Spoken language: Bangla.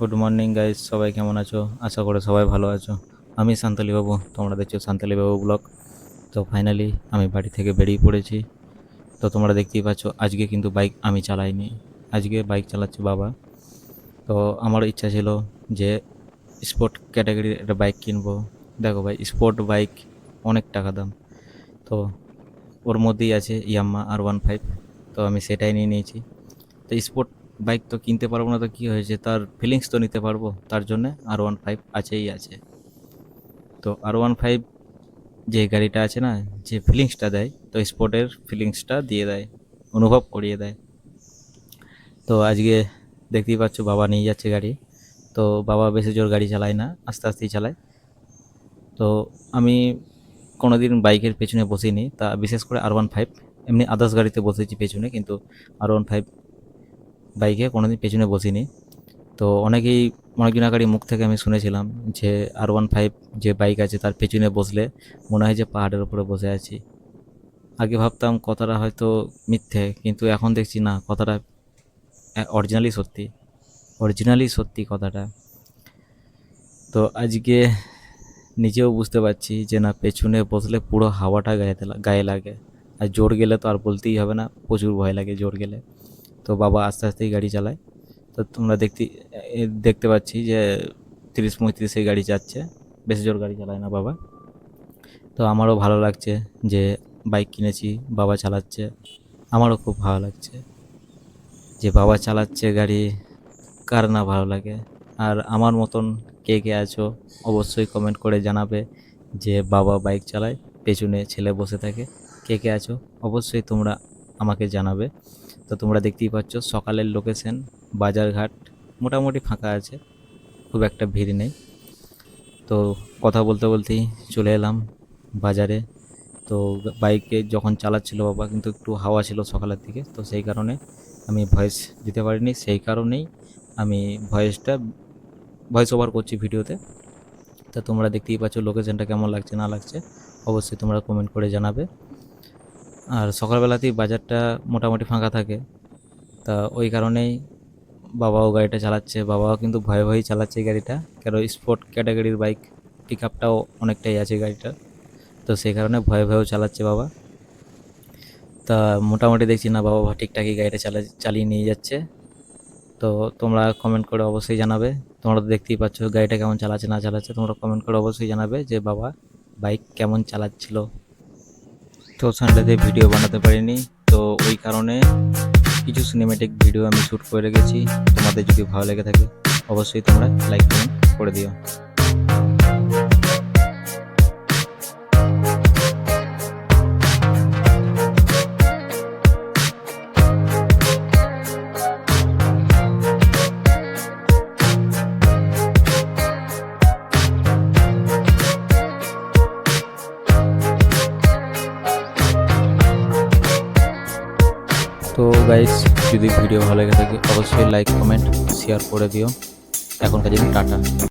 গুড মর্নিং গাইজ সবাই কেমন আছো? আশা করে সবাই ভালো আছো। আমি সান্তালি বাবু, তোমরা দেখছ সান্তালি বাবু ব্লগ। তো ফাইনালি আমি বাড়ি থেকে বেরিয়ে পড়েছি। তো তোমরা দেখতেই পাচ্ছ, আজকে কিন্তু বাইক আমি চালাইনি। আজকে বাইক চালাচ্ছে বাবা। তো আমার ইচ্ছা ছিল যে স্পোর্ট ক্যাটাগরির একটা বাইক কিনবো। দেখো ভাই স্পোর্ট বাইক অনেক টাকা দাম। তো ওর মধ্যেই আছে ইয়াম্মা আর ওয়ান ফাইভ তো আমি সেটাই নিয়ে নিয়েছি। তো স্পোর্ট বাইক তো কিনতে পারব না তো কী হয়েছে? তার ফিলিংস তো নিতে পারব, তার জন্যে আর ওয়ান ফাইভ আছেই আছে। তো আর ওয়ান ফাইভ যে গাড়িটা আছে না, যে ফিলিংসটা দেয়, তো স্পোর্টের ফিলিংসটা দিয়ে দেয়, অনুভব করিয়ে দেয়। তো আজকে দেখতেই পাচ্ছ বাবা নিয়ে যাচ্ছে গাড়ি। তো বাবা বেশি জোর গাড়ি চালায় না, আস্তে আস্তেই চালায়। তো আমি কোনোদিন বাইকের পেছনে বসিনি, তা বিশেষ করে আর ওয়ান ফাইভ এমনি আদার্স গাড়িতে বসেছি পেছনে, কিন্তু আর ওয়ান ফাইভ বাইকে, কোনোদিন পেছনে বসিনি। তো অনেকেই, অনেকজন আগারই মুখ থেকে আমি শুনেছিলাম যে আর ওয়ান ফাইভ যে বাইক আছে তার পেছনে বসলে মনে হয় যে পাহাড়ের উপরে বসে আছি। আগে ভাবতাম কথাটা হয়তো মিথ্যে, কিন্তু এখন দেখছি না, কথাটা অরিজিনালি সত্যি। অরিজিনালি সত্যি কথাটা। তো আজকে নিজেও বুঝতে পারছি যে না, পেছনে বসলে পুরো হাওয়াটা গায়েতে লা- গায়ে লাগে। আর জোর গেলে তো আর বলতেই হবে না, প্রচুর ভয় লাগে জোর গেলে। তো বাবা আস্তে আস্তেই গাড়ি চালায়। তো তোমরা দেখতে দেখতে পাচ্ছি যে তিরিশ পঁয়ত্রিশে গাড়ি যাচ্ছে বেশি জোর গাড়ি চালায় না বাবা। তো আমারও ভালো লাগছে যে বাইক কিনেছি, বাবা চালাচ্ছে। আমারও খুব ভালো লাগছে যে বাবা চালাচ্ছে গাড়ি, কার না ভালো লাগে। আর আমার মতন কে কে আছো, অবশ্যই কমেন্ট করে জানাবে যে বাবা বাইক চালায়, পেছনে ছেলে বসে থাকে। কে কে আছো, অবশ্যই তোমরা আমাকে জানাবে। তো তোমরা দেখতেই পাচ্ছ সকালের লোকেশন বাজারঘাট মোটামুটি ফাঁকা আছে, খুব একটা ভিড় নেই। তো কথা বলতে বলতেই চলে এলাম বাজারে। তো বাইকে যখন চালাচ্ছিল বাবা, কিন্তু একটু হাওয়া ছিল সকালের দিকে, তো সেই কারণে আমি ভয়েস দিতে পারিনি। সেই কারণেই আমি ভয়েসটা ভয়েস ওভার করছি ভিডিওতে। তা তোমরা দেখতেই পাচ্ছ লোকেশনটা কেমন লাগছে, না লাগছে, অবশ্যই তোমরা কমেন্ট করে জানাবে। আর সকালবেলাতেই বাজারটা মোটামুটি ফাঁকা থাকে। তা ওই কারণেই বাবাও গাড়িটা চালাচ্ছে। বাবাও কিন্তু ভয়ে ভয়েই চালাচ্ছে গাড়িটা। কারণ স্পোর্ট ক্যাটাগরির বাইক পিক আপটাও অনেকটাই আছে গাড়িটা তো সেই কারণে ভয়ে ভয়েও চালাচ্ছে বাবা। তা মোটামুটি দেখছি না, বাবা ঠিকঠাকই গাড়িটা চালা, চালিয়ে নিয়ে যাচ্ছে। তো তোমরা কমেন্ট করে অবশ্যই জানাবে। তোমরা তো দেখতেই পাচ্ছ গাড়িটা কেমন চালাচ্ছে, না চালাচ্ছে। তোমরা কমেন্ট করে অবশ্যই জানাবে যে বাবা বাইক কেমন চালাচ্ছিল। তো সানডেতে ভিডিও বানাতে পারিনি, তো ওই কারণে কিছু সিনেমেটিক ভিডিও আমি শ্যুট করে রেখেছি। তোমাদের যদি ভালো লেগে থাকে, অবশ্যই তোমরা লাইক কমেন্ট করে দিও। তো গাইস যদি ভিডিও ভালো লেগে থাকে, অবশ্যই লাইক কমেন্ট শেয়ার করে দিও। এখনকার জন্য টাটা।